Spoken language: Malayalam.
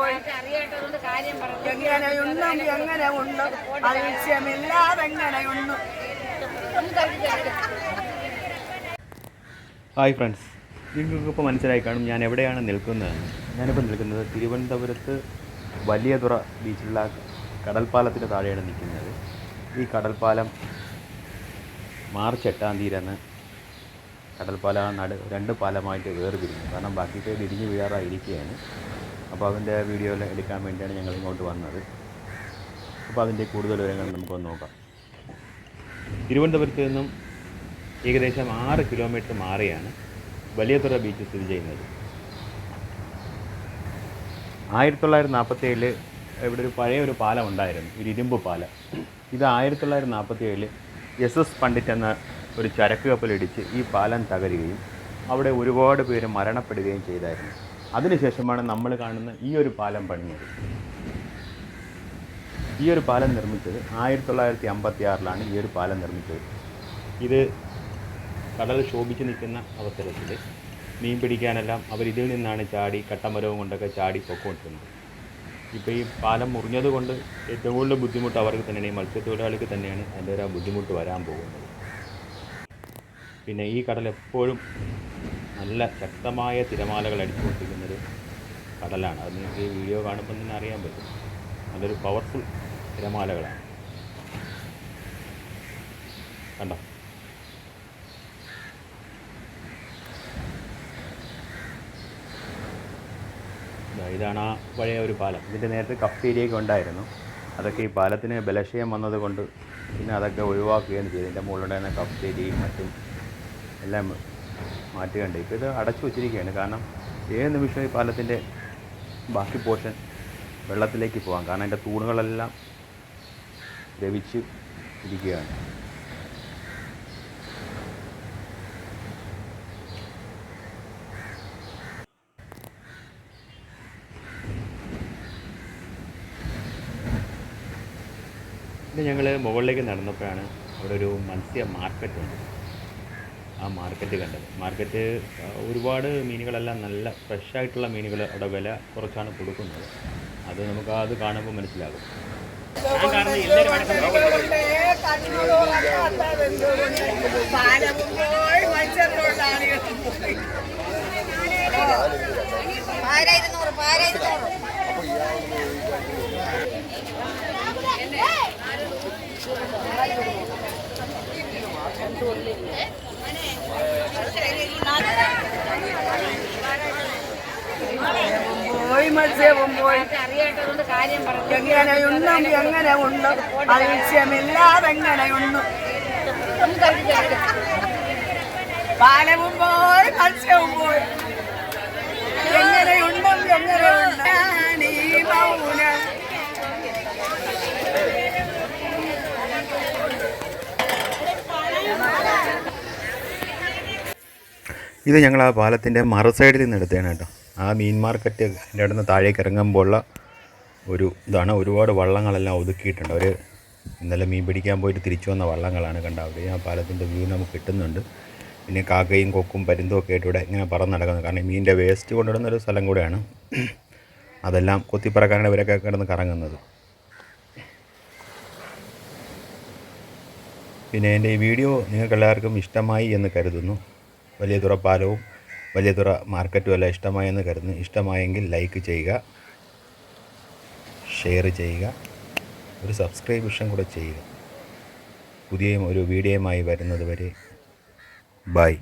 പോയി. എങ്ങനെ ഉണ്ട് ആവശ്യമില്ലാതെങ്ങനെയുണ്ണും ഹായ് ഫ്രണ്ട്സ് നിങ്ങൾക്കിപ്പോൾ മനസ്സിലായി കാണും ഞാൻ എവിടെയാണ് നിൽക്കുന്നത്. ഞാനിപ്പോൾ നിൽക്കുന്നത് തിരുവനന്തപുരത്ത് വലിയതുറ ബീച്ചിലുള്ള കടൽപ്പാലത്തിന്റെ താഴെയാണ് നിൽക്കുന്നത്. ഈ കടൽപ്പാലം മാർച്ച് എട്ടാം തീയതിയാണ് കടൽപ്പാലം നട രണ്ട് പാലമായിട്ട് വേർതിരിഞ്ഞു കാരണം ബാക്കി പേര് ഇടിഞ്ഞ് വീഴാറായിരിക്കുകയാണ്. അപ്പോൾ അതിന്റെ വീഡിയോ എടുക്കാൻ വേണ്ടിയാണ് ഞങ്ങൾ ഇങ്ങോട്ട് വന്നത്. അപ്പോൾ അതിന്റെ കൂടുതൽ വിവരങ്ങൾ നമുക്കൊന്ന് നോക്കാം. തിരുവനന്തപുരത്ത് നിന്നും ഏകദേശം ആറ് കിലോമീറ്റർ മാറിയാണ് വലിയതുറ ബീച്ച് സ്ഥിതി ചെയ്യുന്നത്. ആയിരത്തി തൊള്ളായിരത്തി നാൽപ്പത്തി ഏഴിൽ ഇവിടെ ഒരു പഴയ ഒരു പാലം ഉണ്ടായിരുന്നു ഒരു ഇരുമ്പ് പാലം. ഇത് ആയിരത്തി തൊള്ളായിരത്തി നാൽപ്പത്തി ഏഴിൽ എസ് എസ് പണ്ഡിറ്റ് എന്ന ഒരു ചരക്ക് കപ്പലിടിച്ച് ഈ പാലം തകരുകയും അവിടെ ഒരുപാട് പേര് മരണപ്പെടുകയും ചെയ്തായിരുന്നു. അതിനുശേഷമാണ് നമ്മൾ കാണുന്ന ഈ ഒരു പാലം പണിഞ്ഞത് ഈ ഒരു പാലം നിർമ്മിച്ചത് ആയിരത്തി തൊള്ളായിരത്തി അമ്പത്തി ആറിലാണ് ഈ ഒരു പാലം നിർമ്മിച്ചത്. ഇത് കടൽ ശോഭിച്ച് നിൽക്കുന്ന അവസരത്തിൽ മീൻ പിടിക്കാനെല്ലാം അവർ ഇതിൽ നിന്നാണ് ചാടി കട്ടമരവും കൊണ്ടൊക്കെ ചാടി പൊക്കോണ്ടിരുന്നത്. ഇപ്പോൾ ഈ പാലം മുറിഞ്ഞത് കൊണ്ട് ഏറ്റവും കൂടുതൽ ബുദ്ധിമുട്ട് അവർക്ക് തന്നെയാണ്. ഈ മത്സ്യത്തൊഴിലാളിക്ക് തന്നെയാണ് അതിന്റെ ഒരു ബുദ്ധിമുട്ട് വരാൻ പോകുന്നത്. പിന്നെ ഈ കടൽ എപ്പോഴും നല്ല ശക്തമായ തിരമാലകൾ അടിച്ചുകൊണ്ടിരിക്കുന്നൊരു കടലാണ്. അത് നിങ്ങൾക്ക് ഈ വീഡിയോ കാണുമ്പോൾ തന്നെ അറിയാൻ പറ്റും. നല്ലൊരു പവർഫുൾ തിരമാലകളാണ്. കണ്ടോ? ഇതാണ് ആ പഴയ ഒരു പാലം. ഇതിന്റെ നേരത്തെ കഫ്റ്റീരിയൊക്കെ ഉണ്ടായിരുന്നു. അതൊക്കെ ഈ പാലത്തിന് ബലക്ഷയം വന്നതുകൊണ്ട് പിന്നെ അതൊക്കെ ഒഴിവാക്കുകയാണ് ചെയ്തത് ഇതിന്റെ മുകളിലുണ്ടായിരുന്ന കപ്പേരിയും മറ്റും എല്ലാം മാറ്റുകയുണ്ട് ഇപ്പോൾ ഇത് അടച്ചു വച്ചിരിക്കുകയാണ്. കാരണം ഏത് നിമിഷവും ഈ പാലത്തിന്റെ ബാക്കി പോർഷൻ വെള്ളത്തിലേക്ക് പോകാം കാരണം അതിന്റെ തൂണുകളെല്ലാം ദ്രവിച്ച് ഇരിക്കുകയാണ്. പിന്നെ ഞങ്ങൾ മുകളിലേക്ക് നടന്നപ്പോഴാണ് അവിടെ ഒരു മത്സ്യ മാർക്കറ്റ് ഉണ്ട് ആ മാർക്കറ്റ് കണ്ടത്. മാർക്കറ്റ് ഒരുപാട് മീനുകളെല്ലാം നല്ല ഫ്രഷായിട്ടുള്ള മീനുകൾ അവിടെ വില കുറച്ചാണ് കൊടുക്കുന്നത്. അത് നമുക്ക് അത് കാണുമ്പോൾ മനസ്സിലാകും. പാലവും എങ്ങനെയുണ്ണും എങ്ങനെ ഉണ്ട് ആവശ്യമില്ലാതെങ്ങനെ ഉണ്ണും പാലവും പോയി മത്സ്യവും പോയി. ഇത് ഞങ്ങൾ ആ പാലത്തിന്റെ മറു സൈഡിൽ നിന്ന് എടുത്തതാണ് കേട്ടോ. ആ മീൻ മാർക്കറ്റ് എന്റെ നിന്ന് താഴേക്ക് ഇറങ്ങുമ്പോഴുള്ള ഒരു ഇതാണ്. ഒരുപാട് വള്ളങ്ങളെല്ലാം ഒതുക്കിയിട്ടുണ്ട്. അവർ ഇന്നലെ മീൻ പിടിക്കാൻ പോയിട്ട് തിരിച്ചു വന്ന വള്ളങ്ങളാണ് കണ്ട അവിടെ ആ പാലത്തിന്റെ വ്യൂ നമുക്ക് കിട്ടുന്നുണ്ട്. പിന്നെ കാക്കയും കൊക്കും പരുന്തും ഒക്കെ ആയിട്ട് ഇവിടെ ഇങ്ങനെ പറന്ന് നടക്കുന്നത്. കാരണം മീനിന്റെ വേസ്റ്റ് കൊണ്ടിടുന്ന ഒരു സ്ഥലം കൂടെയാണ് അതെല്ലാം കൊത്തിപ്പറക്കാനാണ് ഇവരൊക്കെ കിടന്ന് കറങ്ങുന്നത്. പിന്നെ എന്റെ ഈ വീഡിയോ നിങ്ങൾക്ക് എല്ലാവർക്കും ഇഷ്ടമായി എന്ന് കരുതുന്നു. വലിയ തുറ പാലവും വലിയ തുറ മാർക്കറ്റും എല്ലാം ഇഷ്ടമായെന്ന് കരുതുന്നു. ഇഷ്ടമായെങ്കിൽ ലൈക്ക് ചെയ്യുക ഷെയർ ചെയ്യുക ഒരു സബ്സ്ക്രൈബിഷൻ കൂടെ ചെയ്യുക. പുതിയ ഒരു വീഡിയോയുമായി വരുന്നത് വരെ ബൈ